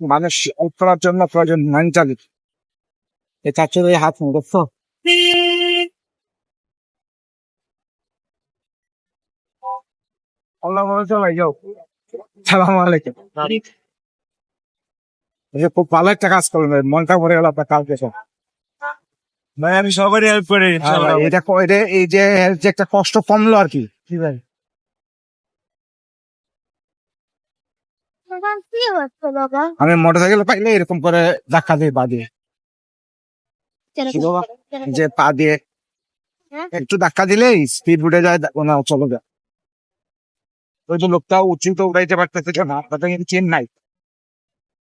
মানুষ হেল্প করার জন্য প্রয়োজন মেন্টালি এই চাচুর এই হাত দেখছ? এই খুব ভালো একটা কাজ করলেন মনটা ভরে গেল আপনার আমি সবারই হেল্প করি হ্যাঁ এটা এই যে যে একটা কষ্ট কমলো আর কি। আমি মোটর সাইকেল পাইলে এরকম করে ধাক্কা দিয়ে বা দিয়ে। যে পা দিয়ে হ্যাঁ? একটু ধাক্কা দিলেই স্পিড উঠে যায় ওনা চলে যায়। ওই যে লোকটা উচিত উড়াইতে পারতেছে না তাতে কিন্তু চেন নাই।